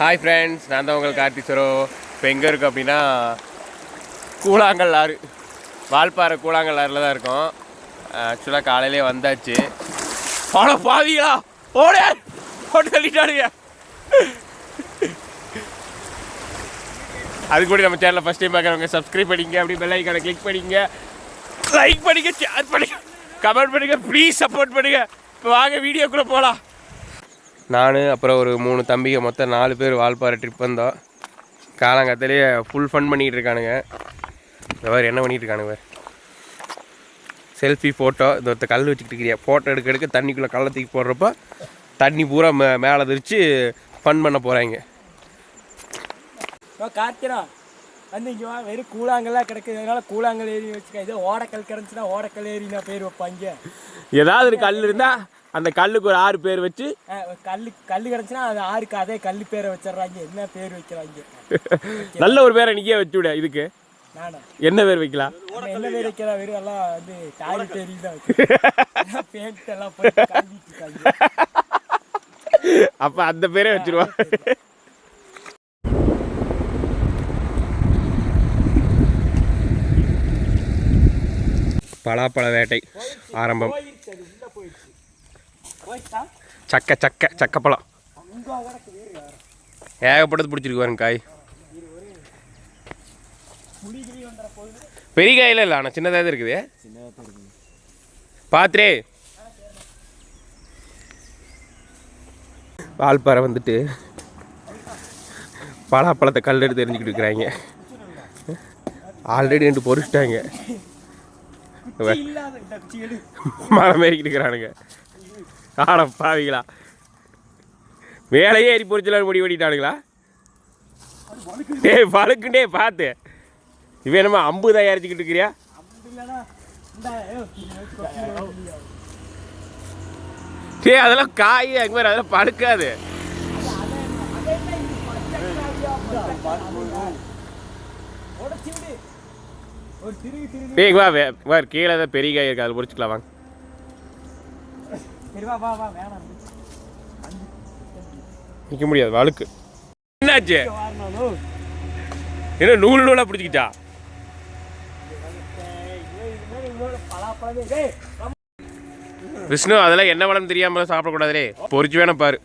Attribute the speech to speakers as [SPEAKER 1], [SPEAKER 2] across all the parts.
[SPEAKER 1] Hi friends நான் தான் உங்கள் கார்த்திஸ்வரோ இப்போ எங்கே இருக்கோம் அப்படின்னா கூழாங்கல் ஆறு. வால்பாறை கூழாங்கல் ஆறில் தான் இருக்கோம். ஆக்சுவலாக காலையிலே வந்தாச்சு. அவ்வளோ பாவிங்களா ஓட! போட்டு தள்ளிட்டானுங்க. அது கூட நம்ம சேனலில் ஃபஸ்ட் டைம் பார்க்குறவங்க சப்ஸ்கிரைப் பண்ணிங்க அப்படி பெல் ஐக்கானை கிளிக் பண்ணிங்க லைக் பண்ணுங்க ஷேர் பண்ணுங்க கமெண்ட் பண்ணுங்க ப்ளீஸ் சப்போர்ட் பண்ணுங்க இப்போ வாங்க வீடியோக்குள்ளே போகலாம் நான் அப்புறம் ஒரு மூணு தம்பிங்க மொத்தம் நாலு பேர் வால்பாறை ட்ரிப் வந்தோம். காலங்காத்திலேயே ஃபுல் ஃபன் பண்ணிகிட்டு இருக்கானுங்க. இந்த மாதிரி என்ன பண்ணிகிட்டு இருக்கானுங்க செல்ஃபி ஃபோட்டோ இந்த ஒருத்த கல் வச்சுக்கிட்டு இருக்கிறியா? ஃபோட்டோ எடுக்க எடுக்க தண்ணிக்குள்ளே கல்லை தூக்கி போடுறப்ப தண்ணி பூரா மே மேலே தெரிச்சு ஃபன் பண்ண போகிறாங்க
[SPEAKER 2] காத்திரா வந்து இங்கே வா வெறும் கூழாங்கல்லாம் கிடக்குது. அதனால கூழாங்கல் ஏரி வச்சுக்க. இதே ஓடக்கல் கிடந்துச்சுன்னா ஓடக்கல் ஏரினா பேர் வைப்பாங்க
[SPEAKER 1] ஏதாவது ஒரு கல் இருந்தால் அந்த கல்லுக்கு ஒரு ஆறு பேர் வச்சு
[SPEAKER 2] கல்லு கல் கிடந்துச்சுன்னா அது ஆறுக்கு அதே கல் பேரை வச்சிடுறாங்க. என்ன பேர் வைக்கிறாங்க?
[SPEAKER 1] நல்ல ஒரு பேரை நீக்கே வச்சு விட இதுக்கு. என்ன பேர் வைக்கலாம்?
[SPEAKER 2] என்ன பேர் வைக்கிறா? வெறும் எல்லாம் வந்து டாய்லெட் ஏரி தான் பெயிண்ட் எல்லாம்
[SPEAKER 1] அப்போ அந்த பேரே வச்சிருவா பலாப்பழ வேட்டை ஆரம்பம்
[SPEAKER 2] போயிருச்சு அது உள்ள போயிடுச்சு போயிட்டா
[SPEAKER 1] சக்க சக்க சக்கப்பழம்
[SPEAKER 2] வேறு. யாரும்
[SPEAKER 1] ஏகப்பட்டது பிடிச்சிருக்கு பாருங்க காய். பெரிய காயில இல்லை ஆனால் சின்னதாக தான் இருக்குது. பாத்திரே. வால்பாறை வந்துட்டு பலாப்பழத்தை கல் எடுத்து தெரிஞ்சுக்கிட்டு இருக்கிறாங்க. ஆல்ரெடி ரெண்டு பொறிச்சிட்டாங்க மரம் ஏறிக்கிட்டு இருக்கிறானுங்க. ஆட பாவிங்களா மேலேயே ஏறி பொறிச்சலான்னு முடி ஓடிட்டானுங்களா? டேய் பழுக்குண்டே பார்த்து. இவன் என்னமா அம்பு தயாரிச்சுக்கிட்டு இருக்கிறியா?
[SPEAKER 2] அப்படி
[SPEAKER 1] டேய் அதெல்லாம் காய் அங்கே மாதிரி அதெல்லாம் பழுக்காது. டேய் வா வா கீழே தான் பெரிய காய் இருக்கு அதை பிடிச்சிக்கலாம் வாங்க. நிற்க முடியாது வழுக்கு. என்னாச்சு? என்ன நூல் நூலாக பிடிச்சிக்கிட்டா? விஷ்ணு அதெல்லாம் என்ன வளம் தெரியாமல் சாப்பிடக்கூடாதுரே பொறிச்சு வேணா பாரு.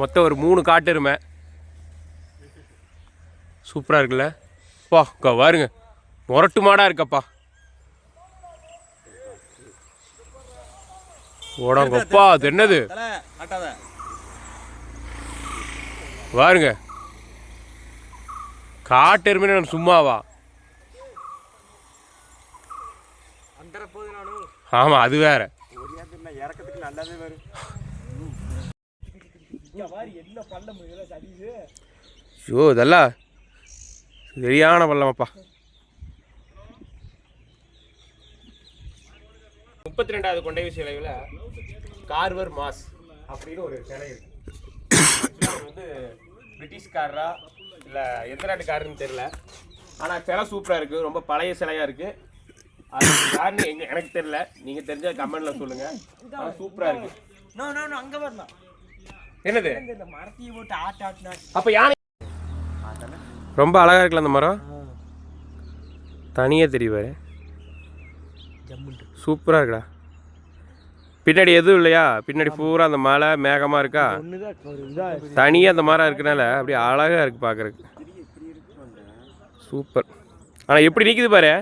[SPEAKER 1] மொத்தம் ஒரு மூணு காட்டெருமை சூப்பராக இருக்குல்ல? பா அக்கா பாருங்க முரட்டு மாடாக இருக்கப்பா. ஓடாங்கப்பா அது என்னது? பாருங்க காட்டெருமை நான் சும்மாவா? ஆமாம் அது வேற. ஐயோ இதெல்லாம் சரியான பள்ளமப்பா முப்பத்தி ரெண்டாவது கொண்டை சிலைவில் கார்வர் மாஸ் அப்படின்னு ஒரு சிலை இருக்கு. Actually அது வந்து பிரிட்டிஷ்காரரா இல்லை எந்த நாட்டுக்காரன்னு தெரியல. ஆனால் சிலை சூப்பராக இருக்குது ரொம்ப பழைய சிலையாக இருக்குது அது யாருன்னு எங்க எனக்கு தெரியல. நீங்கள் தெரிஞ்ச கமெண்ட்ல சொல்லுங்கள் ஆனால் சூப்பராக இருக்குது
[SPEAKER 2] நோ நோ நோ அங்க வரணும்
[SPEAKER 1] என்னது? அப்போ யானை ரொம்ப அழகாக இருக்குல்ல அந்த மரம்? தனியாக
[SPEAKER 2] ஜம்முண்டு.
[SPEAKER 1] சூப்பராக இருக்குடா. பின்னாடி எதுவும் இல்லையா? பின்னாடி பூரா அந்த மலை மேகமாக இருக்கா? தனியாக அந்த மரம் இருக்கனால அப்படியே அழகாக இருக்குது பார்க்குறதுக்கு சூப்பர். ஆனால் எப்படி நிற்குது பாரு?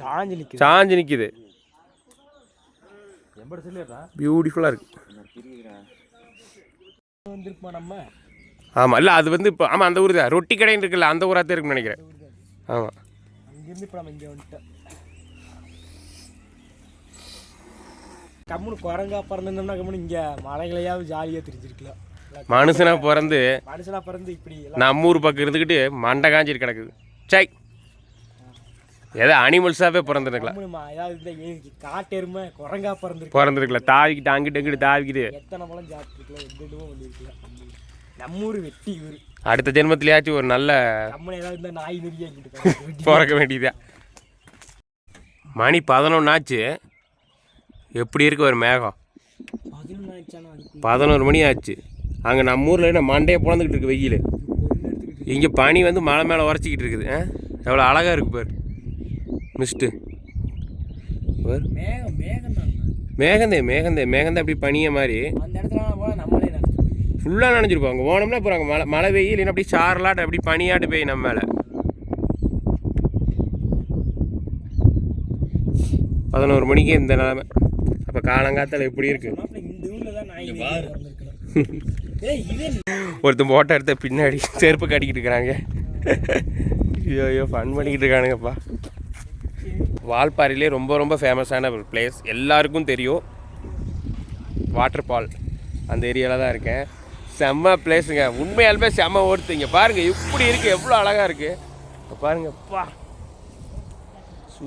[SPEAKER 2] சாஞ்சு நிக்குது.
[SPEAKER 1] சாஞ்சு நிற்குது பியூட்டிஃபுல்லாக இருக்கு.
[SPEAKER 2] வந்திருப்போமா நம்ம?
[SPEAKER 1] ஆமாம் இல்லை அது வந்து இப்போ ஆமாம் அந்த ஊர் தான். ரொட்டி கடைன்னு இருக்குல்ல அந்த ஊராக தான் இருக்குன்னு நினைக்கிறேன். ஆமாம்
[SPEAKER 2] அங்கிருந்து இப்போ நம்ம இங்கே வந்துட்டோம். கம்முனு குரங்கா பிறந்திருந்தோம்னா கம்முனு இங்கே மலைகளையாவது ஜாலியாக திரிச்சிருக்கலாம்
[SPEAKER 1] மனுஷனாக பிறந்து
[SPEAKER 2] மனுஷனா பிறந்து இப்படி
[SPEAKER 1] நம்ம ஊர் பக்கம் இருந்துக்கிட்டு மண்டை காஞ்சிட்டு கிடக்குது. சை ஏதோ அனிமல்ஸாகவே பிறந்திருக்கலாம்.
[SPEAKER 2] ஏதாவது இந்த காட்டெருமை குரங்கா பிறந்திருக்கு
[SPEAKER 1] பிறந்திருக்கலாம். தாவிக்கிட்டு அங்கிட்டு அங்கிட்டு தாவிக்கிட்டு.
[SPEAKER 2] எத்தனை பழம் சாப்பிட்டுருக்கலாம் எந்த இதுவும் பண்ணிருக்கலாம் நம்ம ஊர் வெட்டி ஊர்.
[SPEAKER 1] அடுத்த ஜென்மத்திலேயாச்சும் ஒரு நல்ல
[SPEAKER 2] நம்மளே ஏதாவது இருந்தால் நாய் நெறியா ஆக்கிட்டு
[SPEAKER 1] பிறக்க வேண்டியதா மணி பதினொன்னாச்சு. எப்படி இருக்கு ஒரு மேகம்? பதினோரு மணி ஆச்சு. அங்கே நம்ம ஊரில் என்ன மண்டையை பிறந்துக்கிட்டு இருக்கு வெயில். இங்கே பனி வந்து மலை மேலே உரைச்சிக்கிட்டு இருக்குது. எவ்வளோ அழகாக இருக்கு பாரு. மிஸ்ட்டு மேகந்தே மேகந்தே மேகந்தே அப்படி பனிய மாதிரி
[SPEAKER 2] அந்த இடத்துல போனால் நம்மளே நடந்து போய்
[SPEAKER 1] ஃபுல்லாக நனைஞ்சிருப்போம். அங்கே போனோம்னா அப்புறம் அங்கே மழை மழை வெயில் இல்லைன்னா அப்படி சாரலாட்டு அப்படி பனியாட்டு பெய்யும் நம்ம மேலே. பதினோரு மணிக்கு இந்த நிலமை. அப்போ காலங்காத்தால் எப்படி இருக்கு?
[SPEAKER 2] இந்த ஊரில் தான்
[SPEAKER 1] ஒருத்தன் போட்டோ எடுத்த பின்னாடி செருப்பு கட்டிக்கிட்டு இருக்கிறாங்க. ஐயோ ஐயோ ஃபன் பண்ணிக்கிட்டு இருக்கானுங்கப்பா. வால்பாறையிலே ரொம்ப ரொம்ப ஃபேமஸான ஒரு பிளேஸ் எல்லாருக்கும் தெரியும். வாட்டர் ஃபால் அந்த ஏரியாவில் தான் இருக்கேன். செம்ம பிளேஸுங்க உண்மையாலுமே செம்ம ஓட்டுவீங்க பாருங்கள் இப்படி இருக்குது எவ்வளோ அழகாக இருக்குது இப்போ பாருங்க சு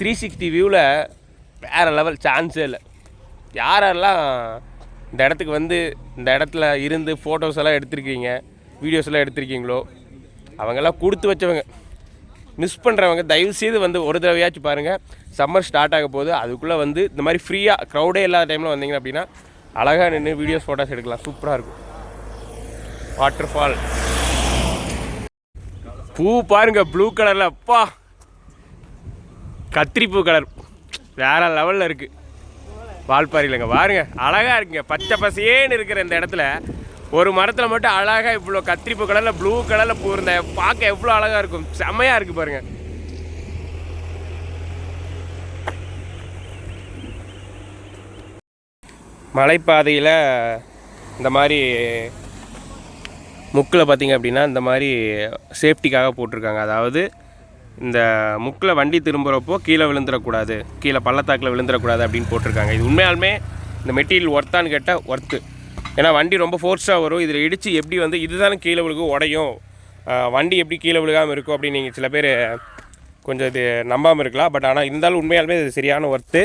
[SPEAKER 1] த்ரீ சிக்ஸ்டி வியூவில் வேறு லெவல் சான்ஸே இல்லை. யாரெல்லாம் இந்த இடத்துக்கு வந்து இந்த இடத்துல இருந்து ஃபோட்டோஸ் எல்லாம் எடுத்திருக்கீங்க வீடியோஸ் எல்லாம் எடுத்திருக்கீங்களோ அவங்கெல்லாம் கொடுத்து வச்சவங்க. மிஸ் பண்ணுறவங்க தயவுசெய்து வந்து ஒரு தடவையாச்சும் பாருங்கள் சம்மர் ஸ்டார்ட் ஆக போகுது. அதுக்குள்ளே வந்து இந்த மாதிரி ஃப்ரீயாக க்ரௌடே இல்லாத டைமில் வந்தீங்க அப்படின்னா அழகாக நின்று வீடியோஸ் ஃபோட்டோஸ் எடுக்கலாம். சூப்பராக இருக்கும். வாட்டர் ஃபால் பூ பாருங்க ப்ளூ கலரில் அப்பா. கத்திரிப்பூ கலர் வேற லெவலில் இருக்குது வால்பாறையிலங்க பாருங்க. அழகாக இருக்குங்க. பச்சை பசேன்னு இருக்கிற இந்த இடத்துல ஒரு மரத்தில் மட்டும் அழகாக இவ்வளோ கத்திரிப்பூ கலரில் ப்ளூ கலரில் பூ இருந்த பார்க்க எவ்வளோ அழகாக இருக்கும். செம்மையாக இருக்குது பாருங்கள் மலைப்பாதையில் இந்த மாதிரி முக்கில் பார்த்தீங்க அப்படின்னா இந்த மாதிரி சேஃப்டிக்காக போட்டிருக்காங்க. அதாவது இந்த முக்கில் வண்டி திரும்புகிறப்போ கீழே விழுந்துடக்கூடாது கீழே பள்ளத்தாக்கில் விழுந்துடக்கூடாது அப்படின்னு போட்டிருக்காங்க. இது உண்மையாலுமே இந்த மெட்டீரியல் ஒர்த்தான்னு கேட்டால் ஒர்த்து. ஏன்னா வண்டி ரொம்ப ஃபோர்ஸாக வரும். இதில் இடித்து எப்படி வந்து இதுதானே கீழே விழுகும் உடையும். வண்டி எப்படி கீழே விழுகாமல் இருக்கும் அப்படின்னு நீங்கள் சில பேர் கொஞ்சம் இது நம்பாமல் இருக்கலாம். பட் ஆனால் இருந்தாலும் உண்மையாலுமே இது சரியான ஒர்த்து.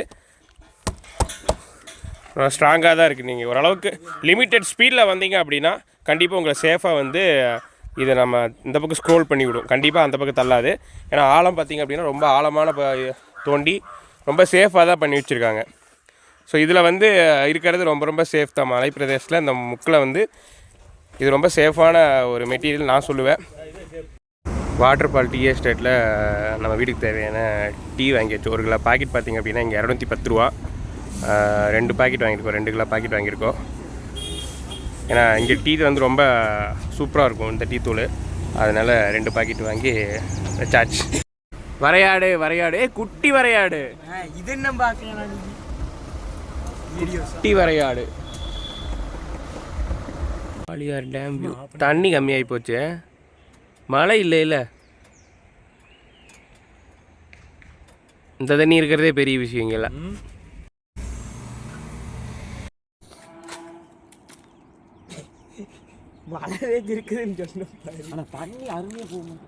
[SPEAKER 1] ஸ்ட்ராங்காக தான் இருக்குது நீங்கள் ஓரளவுக்கு லிமிட்டெட் ஸ்பீடில் வந்தீங்க அப்படின்னா கண்டிப்பாக உங்களை சேஃபாக வந்து இதை நம்ம இந்த பக்கம் ஸ்க்ரோல் பண்ணி விடும். கண்டிப்பாக அந்த பக்கம் தள்ளாது. ஏன்னா ஆழம் பார்த்தீங்க அப்படின்னா ரொம்ப ஆழமான ப- தோண்டி ரொம்ப சேஃபாக தான் பண்ணி வச்சுருக்காங்க. ஸோ இதில் வந்து இருக்கிறது ரொம்ப ரொம்ப சேஃப் தான். மலை பிரதேசத்தில் இந்த முக்கில் வந்து இது ரொம்ப சேஃபான ஒரு மெட்டீரியல் நான் சொல்லுவேன். வாட்டர் பால் டீ எஸ்டேட்டில் நம்ம வீட்டுக்கு தேவையான டீ வாங்கியாச்சு ஒரு கிலோ பாக்கெட் பார்த்தீங்க அப்படின்னா இங்கே இரநூத்தி பத்து ரூபா. ரெண்டு பாக்கெட் வாங்கியிருக்கோம். ரெண்டு கிலோ பாக்கெட் வாங்கியிருக்கோம். ஏன்னா இங்கே டீ வந்து ரொம்ப சூப்பராக இருக்கும் இந்த டீ தூள். அதனால் ரெண்டு பாக்கெட் வாங்கி வச்சாச்சு வரையாடு வரையாடு. குட்டி வரையாடு.
[SPEAKER 2] இது என்ன பார்க்கலாம்
[SPEAKER 1] குட்டி வரையாடு. பாலியார் டேம் வியூ தண்ணி கம்மியாகி போச்சு. மழை இல்லை இல்லை இந்த தண்ணி இருக்கிறதே பெரிய விஷயங்கள்லாம்
[SPEAKER 2] மழவே இருக்குதுன்னு சொன்னோம். ஆனால் தண்ணி அருமையாக போகும்?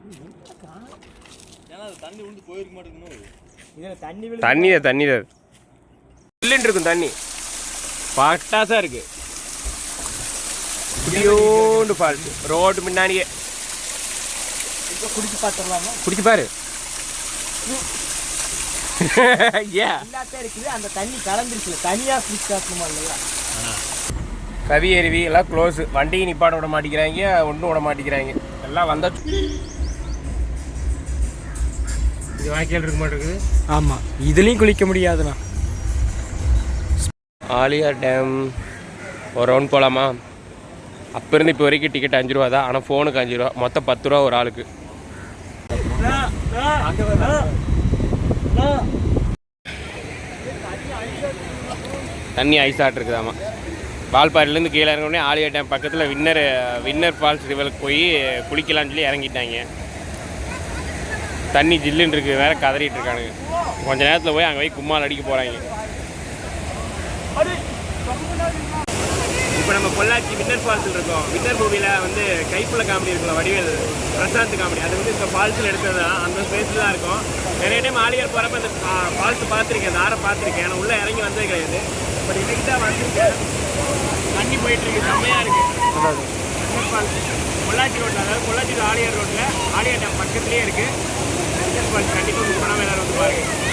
[SPEAKER 2] இதில் தண்ணி விழு
[SPEAKER 1] தண்ணி தான் தண்ணி தான் இல்லைன்னு இருக்கும் தண்ணி. பட்டாசாக இருக்கு. குட்டியோண்டு ஃபால்ஸ் ரோடு முன்னாடியே
[SPEAKER 2] இப்போ குடிச்சு பார்த்துடலாமா?
[SPEAKER 1] குடிச்சு பாரு. ஏன்
[SPEAKER 2] எல்லாத்தையும் இருக்குது. அந்த தண்ணி கலந்துருச்சுல. தனியாக குடிச்சு காட்டணுமா இல்லையா?
[SPEAKER 1] கவி அருவி எல்லாம் க்ளோஸ் வண்டியை நிப்பாட விட மாட்டேங்கிறாங்க ஒன்றும் விட மாட்டேங்கிறாங்க. எல்லாம் வந்தா இது வாய்க்கால் இருக்க மாட்டேங்குது.
[SPEAKER 2] ஆமாம் இதுலேயும் குளிக்க முடியாதுண்ணா.
[SPEAKER 1] ஆலியார் டேம் ஒரு ரவுண்ட் போகலாமா அப்போ இருந்து இப்போ வரைக்கும் டிக்கெட் அஞ்சு ரூபா தான் ஆனால் ஃபோனுக்கு அஞ்சு ரூபா மொத்தம் பத்து ரூபா ஒரு ஆளுக்கு. தண்ணி ஐஸ் ஆட் இருக்குதாமா வால்பாறையிலேருந்து கீழே இறங்கினே ஆலியா டேம் பக்கத்தில் வின்னர் வின்னர் ஃபால்ஸ் ரிவருக்கு போய் குளிக்கலாம்னு சொல்லி இறங்கிட்டாங்க. தண்ணி ஜில்லுன்னு இருக்குது வேற கதறிட்டு இருக்கானுங்க. கொஞ்ச நேரத்தில் போய் அங்கே போய் கும்மால் அடிக்க போகிறாங்க இப்போ நம்ம பொள்ளாச்சி வின்னர் ஃபால்ஸில் இருக்கோம். வின்னர் மூவியில் வந்து கைப்புள்ள காமெடி இருக்குல்ல வடிவேல் பிரசாந்த் காமெடி. அது வந்து இப்போ ஃபால்ஸில் எடுத்தது தான். அந்த ஸ்பேஸில் தான் இருக்கும். நிறைய டைம் ஆலியார் போகிறப்ப அந்த ஃபால்ஸ் பார்த்துருக்கேன் அந்த ஆரை பார்த்துருக்கேன். ஆனால் உள்ளே இறங்கி வந்தது கிடையாது. பட் இன்னைக்கு தான் வந்திருக்கேன். தண்ணி போயிட்டுருக்கு. செம்மையா இருக்கு. பொள்ளாச்சி ரோட்டில் அதாவது பொள்ளாச்சி ஆலியார் ரோட்டில் ஆலியார் டேம் பக்கத்துலேயே இருக்குது கண்டிப்பாக புக் பண்ணாமல் எல்லோரும் வந்து பாருங்கள்